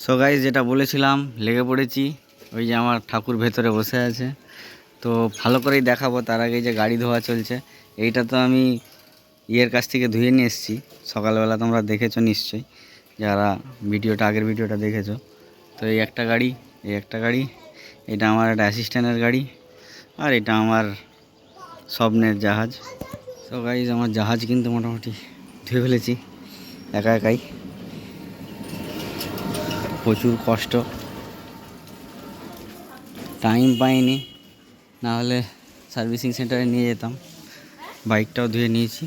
So guys যেটা বলেছিলাম, লেগে পড়েছি। ওই যে আমার ঠাকুর ভেতরে বসে আছে। তো, ভালো করেই দেখাবো। তার আগে যে গাড়ি ধোয়া চলছে, এইটা তো আমি ইয়ের কাছ থেকে ধুয়ে নিয়ে এসেছি। সকালবেলা তোমরা দেখেছ নিশ্চয়ই, যারা ভিডিওটা, আগের ভিডিওটা দেখেছ। তো, এই একটা গাড়ি, এই একটা গাড়ি, এটা আমার একটা অ্যাসিস্ট্যান্টের গাড়ি, আর এটা আমার স্বপ্নের জাহাজ। তো গাইজ আমার জাহাজ কিন্তু মোটামুটি ধুয়ে ফেলেছি, একা একাই। প্রচুর কষ্ট। টাইম পাইনি না হলে সার্ভিসিং সেন্টারে নিয়ে যেতাম। বাইকটাও ধুয়ে নিয়েছি।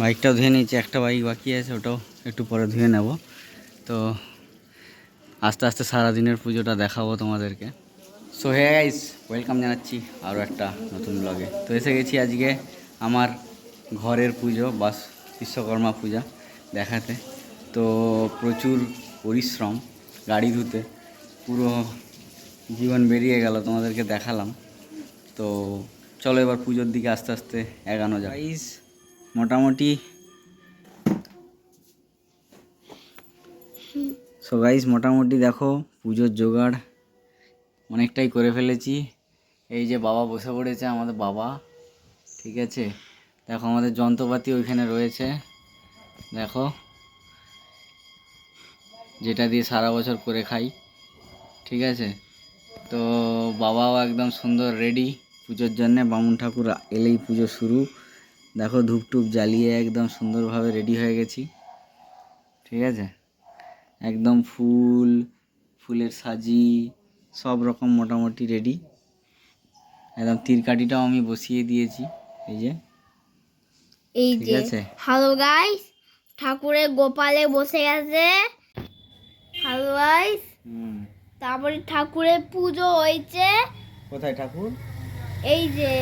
বাইকটাও ধুয়ে নিয়েছি, একটা বাইক বাকি আছে, ওটাও একটু পরে ধুয়ে নেব। তো আস্তে আস্তে সারাদিনের পুজোটা দেখাবো তোমাদেরকে। সো হে গাইস ওয়েলকাম জানাচ্ছি আরও একটা নতুন ব্লগে তো এসে গেছি আজকে আমার ঘরের পুজো, বাস বিশ্বকর্মা পূজা দেখাতে। তো প্রচুর পরিশ্রম গাড়ি ধুতে। পুরো জীবন বেরিয়ে গেল তোমাদেরকে দেখালাম। তো চলো এবার পুজোর দিকে আস্তে আস্তে এগানো যায় গাইস মোটামুটি সো গাইস মোটামুটি দেখো পুজোর জোগাড় অনেকটাই করে ফেলেছি। এই যে বাবা বসে পড়েছে আমাদের বাবা ঠিক আছে? দেখো আমাদের যন্ত্রপাতি ওইখানে রয়েছে। দেখো যেটা দিয়ে সারা বছর করে খাই ঠিক আছে? তো বাবাও একদম সুন্দর রেডি পুজোর জন্যে বামুন ঠাকুর এলেই পুজো শুরু। দেখো ধূপ টুপ জ্বালিয়ে একদম সুন্দরভাবে রেডি হয়ে গেছি ঠিক আছে? একদম ফুল ফুলের সাজি সব রকম মোটামুটি রেডি একদম তীরকাঠিটাও আমি বসিয়ে দিয়েছি এই যে এই ঠিক যে। আছে? হ্যালো গাইস ঠাকুরের গোপালে বসে গেছে হুম। তারপরে ঠাকুরের পুজো হয়েছে। কোথায় ঠাকুর? এই যে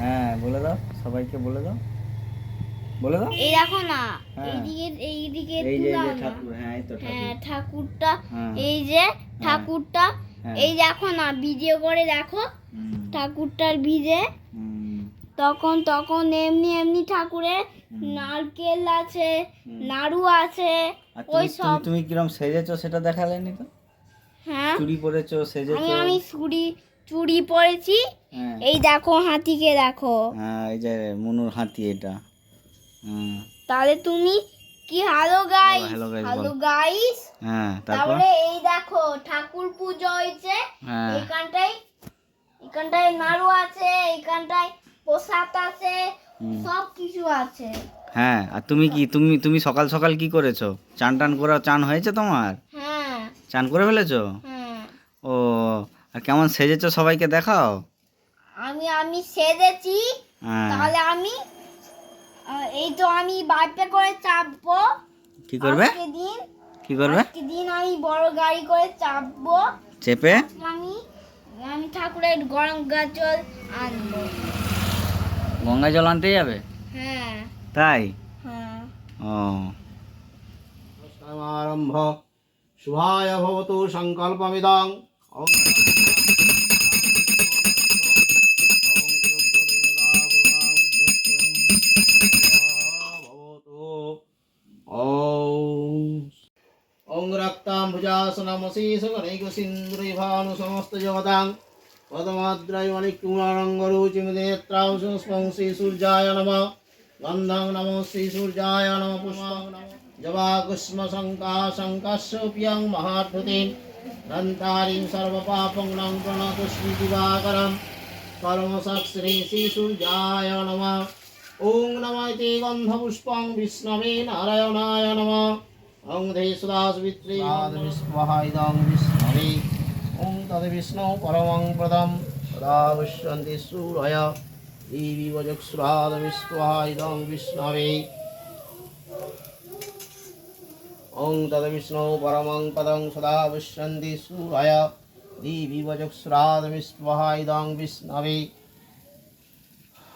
হ্যাঁ। বলে দাও সবাইকে বলে দাও। বলে দাও। এই দেখো না হ্যাঁ। এইদিকে এইদিকে তুলাও না। ঠাকুর হ্যাঁ হ্যাঁ ঠাকুর। ঠাকুরটা হ্যাঁ। এই যে ঠাকুরটা হ্যাঁ। এই দেখো না ভিডিও করে দেখো। ঠাকুরটার ভিজে। তখন তখন এমনি এমনি ঠাকুরের নারকেল আছে নাড়ু আছে ওই সব। তুমি কিরম সেজেছো সেটা দেখালেনি তো? হ্যাঁ। চুড়ি পরেছো সেজেছো? আমি চুড়ি চুড়ি পরেছি। হ্যাঁ। এই দেখো হাতিকে দেখো। হ্যাঁ এই যে মনুর হাতি এটা। তাহলে তুমি কি হ্যালো গাইস হ্যালো গাইস হ্যাঁ তারপরে? এই দেখো ঠাকুর পুজো হয়েছে। হ্যাঁ। এখানটায় এখানটায় নাড়ু আছে এখানটায় প্রসাদ আছে। সব কিছু আছে। হ্যাঁ আর তুমি কি তুমি তুমি সকাল সকাল কি করেছ? চান টান করে চান হয়েছে তোমার? হ্যাঁ। চান করে ফেলেছো? হ্যাঁ। ও আর কেমন সেজেছো সবাইকে দেখাও? আমি আমি সেজেছি হ্যাঁ। তাহলে আমি এই তো আমি বাইপে করে চাপবো। কি করবে? দিন কি করবে? দিন আমি বড় গাড়ি করে চাপবো। চেপে? আমি আমি ঠাকুরের গরম গাজল আনব। গঙ্গা জল আনতে যাবে? হ্যাঁ। তাই? হ্যাঁ। ও। আরম্ভ শুভায় ভবতু সংকল্পমিদং ং। রক্তাম ভুজাসনমশী সকনৈক সমস্ত জগদাং रक्ताम्बुजासनमशीसगणैकसिन्द्रिभानुसमस्तजगतां पदमाद्रयमणिकुमारङ्गरुचिमिनेत्रांशुस्पं श्रीसूर्याय नमः गन्धं नमो श्रीसूर्याय नमः पुष्पं जवाकुष्मशङ्काशङ्कस्योऽप्यं महाद्भुतिं दन्तारिं सर्वपापं नं प्रणतुष्मि दिवाकरं परमसत्श्री श्रीसूर्याय नमः ॐ नमः इति गन्धपुष्पं विष्णवे नारायणाय नमः ॐ धे सुदासुवित्रे विष्णवः ওং তদবিষ্ণু পরমং প্রদম রামুষ্যন্তি সুরয় দেবীবজক্সুরাদবিস্বাইদং বিষ্ণবে ওং তদবিষ্ণু পরমং পদং সদা পুষ্যন্তি সুরয় দেবীবজক্সুরাদবিস্বাইদং বিষ্ণবে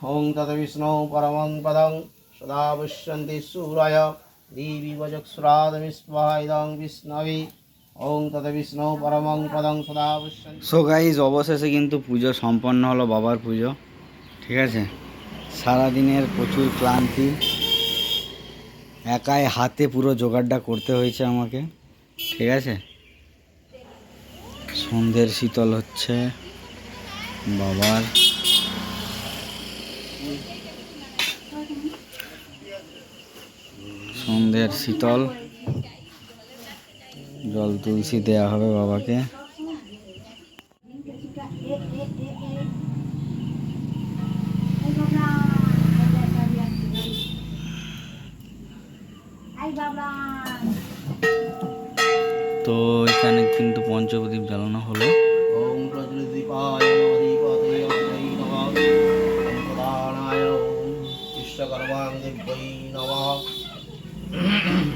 ওং তদবিষ্ণু পরমং পদং সদা পুষ্যন্তি সুরয় দেবীবজক্সুরাদবিস্বাইদং বিষ্ণবে সো গাইজ অবশেষে কিন্তু পুজো সম্পন্ন হলো বাবার পুজো, ঠিক আছে? সারাদিনের প্রচুর ক্লান্তি, একাই হাতে পুরো জোগাড়টা করতে হয়েছে আমাকে, ঠিক আছে? সন্ধ্যের শীতল হচ্ছে, বাবার। সন্ধ্যের শীতল। জল তুলসী দেয়া হবে বাবাকে। তো এখানে কিন্তু পঞ্চপ্রদীপ জ্বালানো হলো। ॐ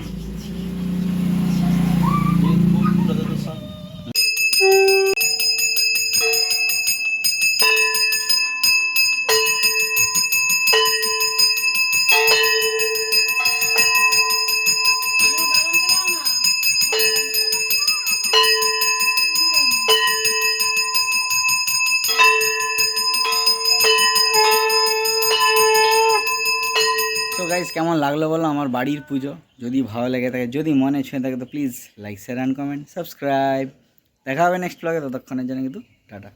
গাইজ কেমন লাগল বলো আমার বাড়ির পুজো? যদি ভালো লেগে থাকে, যদি মনে ছুঁয়ে থাকে, তো please like share and comment subscribe দেখা হবে নেক্সট ব্লগে ততক্ষণের জন্য কিন্তু টাটা।